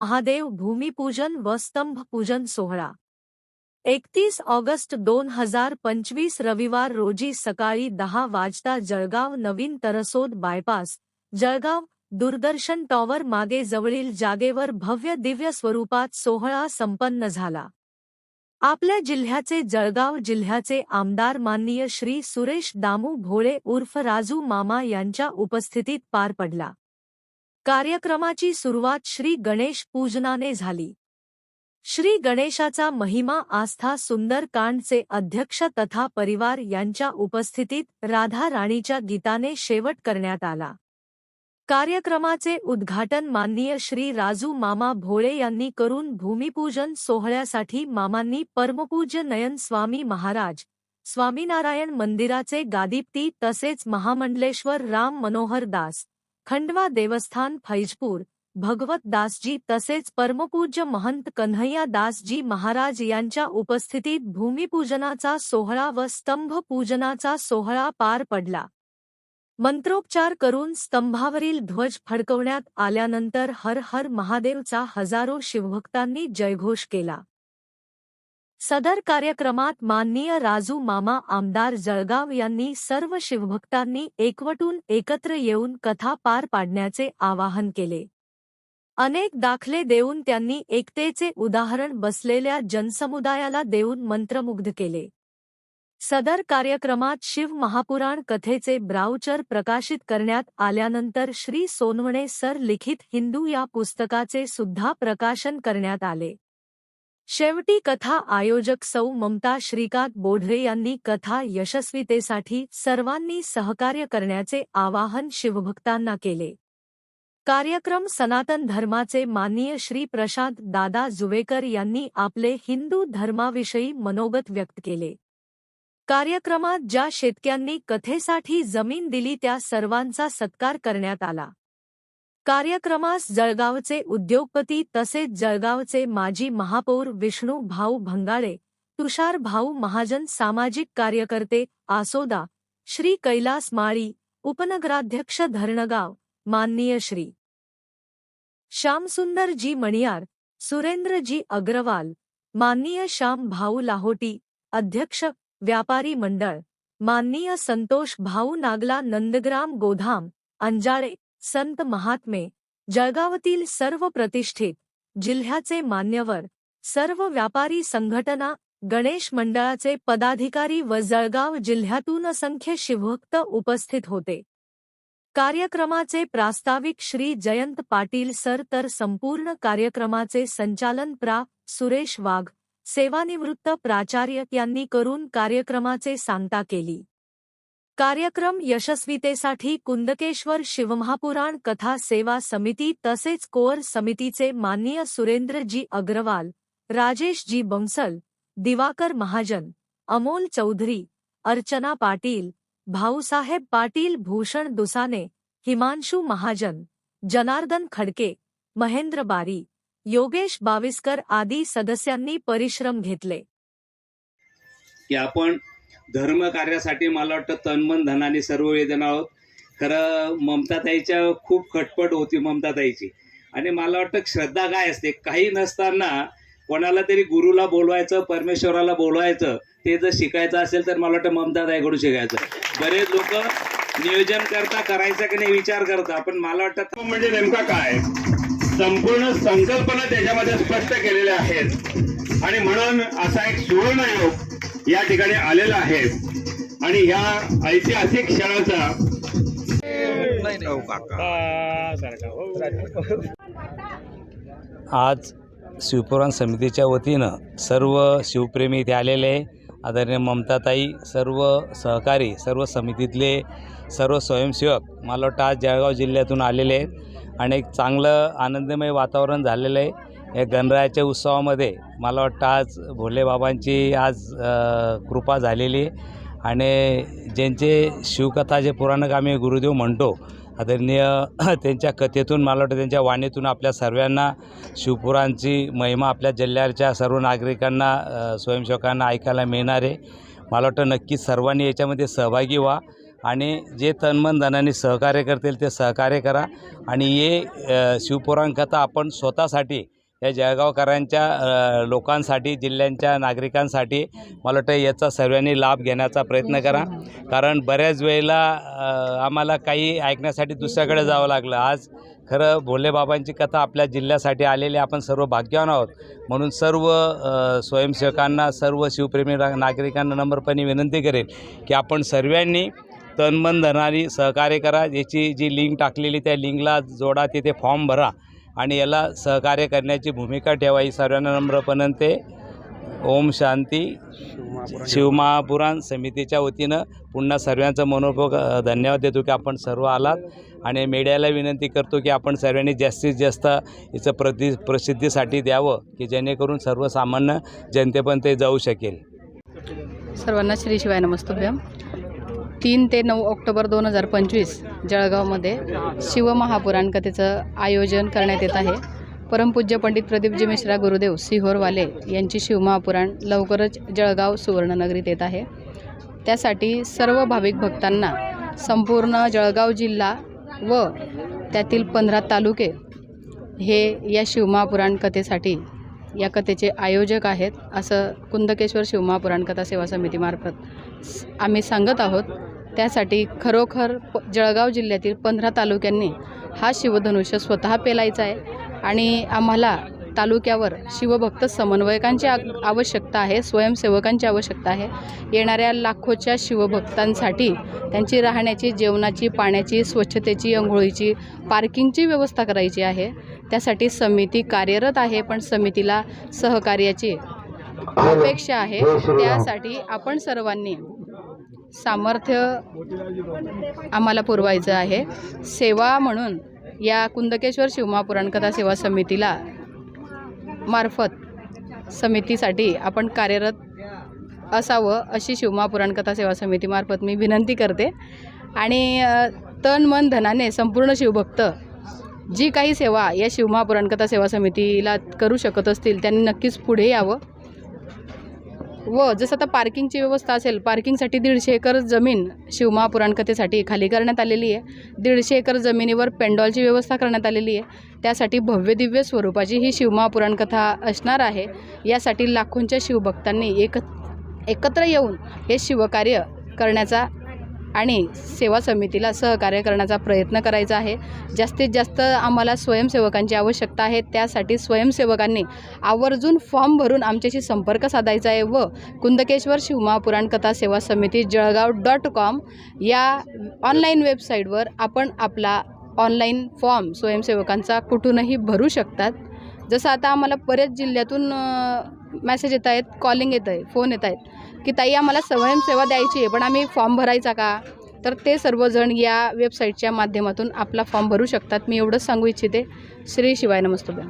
महादेव भूमिपूजन व स्तंभपूजन सोहळा. एकतीस ऑगस्ट दोन हजार पंचवीस रविवार रोजी सकाळी दहा वाजता जळगाव नवीन तरसोद बायपास जळगाव दूरदर्शन टॉवर मागे जवळील जागेवर भव्य दिव्य स्वरूपात सोहळा संपन्न झाला. आपल्या जिल्ह्याचे जळगाव जिल्ह्याचे आमदार माननीय श्री सुरेश दामू भोळे उर्फ राजू मामा यांच्या उपस्थितीत पार पडला. कार्यक्रमाची सुरुवात श्री गणेश पूजनाने झाली. श्री गणेशाचा महिमा आस्था सुंदरकांडचे अध्यक्ष तथा परिवार यांच्या उपस्थितीत राधा राणीच्या गीताने शेवट करण्यात आला. कार्यक्रमाचे उद्घाटन माननीय श्री राजू मामा भोळे यांनी करून भूमिपूजन सोहळ्यासाठी मामांनी परमपूज्य नयन स्वामी महाराज स्वामीनारायण मंदिराचे गादीप्ती तसेच महामंडलेश्वर राम मनोहर दास खंडवा देवस्थान फैजपूर भगवत दासजी तसेच परमपूज्य महंत कन्हैया दासजी महाराज यांच्या उपस्थितीत भूमिपूजनाचा सोहळा व स्तंभ पूजनाचा सोहळा पार पडला. मंत्रोपचार करून स्तंभावरील ध्वज फडकवण्यात आल्यानंतर हर हर महादेवचा हजारो शिवभक्तांनी जयघोष केला. सदर कार्यक्रमात माननीय राजू मामा आमदार जळगाव यांनी सर्व शिवभक्तांनी एकवटून एकत्र येऊन कथा पार पाडण्याचे आवाहन केले. अनेक दाखले देऊन त्यांनी एकतेचे उदाहरण बसलेल्या जनसमुदायाला देऊन मंत्रमुग्ध केले. सदर कार्यक्रमात शिव महापुराण कथेचे ब्राउचर प्रकाशित करण्यात आल्यानंतर श्री सोनवणे सर लिखित हिंदू या पुस्तकाचे सुद्धा प्रकाशन करण्यात आले. शेवटी कथा आयोजक सौ ममता श्रीकांत बोढरे यांनी कथा यशस्वीतेसाठी सर्वांनी सहकार्य करण्याचे आवाहन शिवभक्तांना केले. कार्यक्रम सनातन धर्माचे माननीय श्री प्रशांत दादा जुवेकर यांनी आपले हिंदू धर्माविषयी मनोगत व्यक्त केले. कार्यक्रमात ज्या शेतक्यांनी कथेसाठी जमीन दिली त्या सर्वांचा सत्कार करण्यात आला. कार्यक्रमास जळगावचे उद्योगपती तसेच जळगावचे माजी महापौर विष्णू भाऊ भंगाळे तुषार भाऊ महाजन सामाजिक कार्यकर्ते आसोदा श्री कैलास माळी उपनगराध्यक्ष धरणगाव माननीय श्री. श्यामसुंदरजी मणियार सुरेंद्रजी अग्रवाल माननीय श्याम भाऊ लाहोटी अध्यक्ष व्यापारी मंडळ माननीय संतोष भाऊ नागला नंदग्राम गोधाम अंजाळे संत महात्मे जळगावातील सर्व प्रतिष्ठित जिल्ह्याचे मान्यवर सर्व व्यापारी संघटना गणेश मंडळाचे पदाधिकारी व जळगाव जिल्ह्यातून असंख्य शिवभक्त उपस्थित होते. कार्यक्रमाचे प्रास्ताविक श्री जयंत पाटील सर तर संपूर्ण कार्यक्रमाचे संचालन प्रा. सुरेश वाघ सेवानिवृत्त प्राचार्य यांनी करून कार्यक्रमाचे सांगता केली. कार्यक्रम यशस्वीतेसाठी कुंदकेश्वर शिवमहापुराण कथा सेवा समिती तसेच कोअर समितीचे माननीय सुरेंद्रजी अग्रवाल राजेशजी बंसल दिवाकर महाजन अमोल चौधरी अर्चना पाटील भाऊसाहेब पाटील भूषण दुसाने हिमांशू महाजन जनार्दन खडके महेंद्र बारी योगेश बाविस्कर आदी सदस्यांनी परिश्रम घेतले. की आपण धर्म कार्यासाठी मला वाटतं तनमन धनाने सर्व वेदना आहोत. खरं ममताताईच्या खूप खटपट होती ममताताईची. आणि मला वाटतं श्रद्धा काय असते? काही नसताना कोणाला तरी गुरुला बोलवायचं परमेश्वराला बोलवायचं ते जर शिकायचं असेल तर मला वाटतं ममताताईकडून शिकायचं. बरेच लोक नियोजन करता करायचं की नाही विचार करता पण मला वाटतं म्हणजे नेमका काय? संपूर्ण संकल्पना त्याच्यामध्ये स्पष्ट केलेल्या आहेत. आणि म्हणून असा एक सुवर्ण योग या ठिकाणी आलेला आहे. आणि ह्या ऐतिहासिक क्षणाचा आज शिवपुराण समितीच्या वतीनं सर्व शिवप्रेमी इथे आलेले आहे. आदरणीय ममताताई सर्व सहकारी सर्व समितीतले सर्व स्वयंसेवक मला वाटतं आज जळगाव जिल्ह्यातून आलेले आहेत. आणि एक चांगलं आनंदमय वातावरण झालेलं आहे. या गणरायाच्या उत्सवामध्ये मला वाटतं आज भोलेबाबांची आज कृपा झालेली आहे. आणि ज्यांचे शिवकथा जे पुराणक आम्ही गुरुदेव म्हणतो आदरणीय त्यांच्या कथेतून मला वाटतं त्यांच्या वाणीतून आपल्या सर्वांना शिवपुराणची महिमा आपल्या जिल्ह्याच्या सर्व नागरिकांना स्वयंसेवकांना ऐकायला मिळणार आहे. मला वाटतं नक्कीच सर्वांनी याच्यामध्ये सहभागी व्हा आणि जे तन्मन धनाने सहकार्य करतील ते सहकार्य करा. आणि हे शिवपुराण कथा आपण स्वतःसाठी या जळगावकरांच्या लोकांसाठी जिल्ह्यांच्या नागरिकांसाठी मला वाटतं याचा सर्वांनी लाभ घेण्याचा प्रयत्न करा. कारण बऱ्याच वेळेला आम्हाला काही ऐकण्यासाठी दुसऱ्याकडे जावं लागलं. आज खरं भोलेबाबांची कथा आपल्या जिल्ह्यासाठी आलेली आपण सर्व भाग्यवान आहोत. म्हणून सर्व स्वयंसेवकांना सर्व शिवप्रेमी नागरिकांना नम्रपणे विनंती करेल की आपण सर्वांनी तनमन धनाने सहकार्य करा. याची जी लिंक टाकलेली त्या लिंकला जोडा. तिथे फॉर्म भरा. आणि याला सहकार्य करण्याची भूमिका ठेवा ही सर्वांना नम्रपणंते ओम शांती. शिवमहापुराण समितीच्या वतीनं पुन्हा सर्वांचं मनोपूर्वक धन्यवाद देतो की आपण सर्व आलात. आणि मीडियाला विनंती करतो की आपण सर्वांनी जास्तीत जास्त याचं प्रति प्रसिद्धीसाठी द्यावं की जेणेकरून सर्वसामान्य जनतेपर्यंत ते जाऊ शकेल. सर्वांना श्री शिवाय नमस्तुभ्यम. तीन ते नऊ ऑक्टोबर दोन हजार पंचवीस जळगावमध्ये शिवमहापुराणकथेचं आयोजन करण्यात येत आहे. परमपूज्य पंडित प्रदीपजी मिश्रा गुरुदेव सिहोरवाले यांची शिवमहापुराण लवकरच जळगाव सुवर्णनगरीत येत आहे. त्यासाठी सर्व भाविक भक्तांना संपूर्ण जळगाव जिल्हा व त्यातील पंधरा तालुके हे या शिवमहापुराण कथेसाठी या कथेचे आयोजक आहेत असं कुंदकेश्वर शिवमहापुराण कथा सेवा समितीमार्फत आम्ही सांगत आहोत. त्यासाठी खरोखर प जळगाव जिल्ह्यातील पंधरा तालुक्यांनी हा शिवधनुष्य स्वतः पेलायचा आहे आणि आम्हाला तालुक्यावर शिवभक्त समन्वयकांची आ आवश्यकता आहे स्वयंसेवकांची आवश्यकता आहे. येणाऱ्या लाखोच्या शिवभक्तांसाठी त्यांची राहण्याची जेवणाची पाण्याची स्वच्छतेची अंघोळीची पार्किंगची व्यवस्था करायची आहे. त्यासाठी समिती कार्यरत आहे पण समितीला सहकार्याची अपेक्षा आहे. त्यासाठी आपण सर्वांनी सामर्थ्य आम्हाला पुरवायचं आहे. सेवा म्हणून या कुंदकेश्वर शिवमा पुराणकथा सेवा समितीला मार्फत समितीसाठी आपण कार्यरत असावं अशी शिवमा पुराणकथा सेवा समितीमार्फत मी विनंती करते. आणि तन मन धनाने संपूर्ण शिवभक्त जी काही सेवा या शिवमा पुराणकथा सेवा समितीला करू शकत असतील त्यांनी नक्कीच पुढे यावं. व जसं आता पार्किंगची व्यवस्था असेल पार्किंगसाठी दीडशे एकर जमीन शिवमहापुराण पुराणकथेसाठी खाली करण्यात आलेली आहे. दीडशे एकर जमिनीवर पेंडॉलची व्यवस्था करण्यात आलेली आहे. त्यासाठी भव्य दिव्य स्वरूपाची ही शिवमहापुराण पुराणकथा असणार आहे. यासाठी लाखोंच्या शिवभक्तांनी एक एकत्र येऊन हे शिवकार्य करण्याचा आणि सेवा समितीला सहकार्य करण्याचा प्रयत्न करायचा आहे. जास्तीत जास्त आम्हाला स्वयंसेवकांची आवश्यकता आहे. त्यासाठी स्वयंसेवकांनी आवर्जून फॉर्म भरून आमच्याशी संपर्क साधायचा आहे व कुंदकेश्वर शिवमहापुराण कथा सेवा समिती जळगाव डॉट कॉम या ऑनलाईन वेबसाईटवर आपण आपला ऑनलाईन फॉर्म स्वयंसेवकांचा कुठूनही भरू शकतात. जसं आता आम्हाला बऱ्याच जिल्ह्यातून मॅसेज येत आहेत कॉलिंग येत आहे फोन येत आहेत की ताई आम्हाला स्वयंसेवा द्यायची आहे पण आम्ही फॉर्म भरायचा का? तर ते सर्वजण या वेबसाईटच्या माध्यमातून आपला फॉर्म भरू शकतात. मी एवढंच सांगू इच्छिते. श्री शिवाय नमस्तुभ्या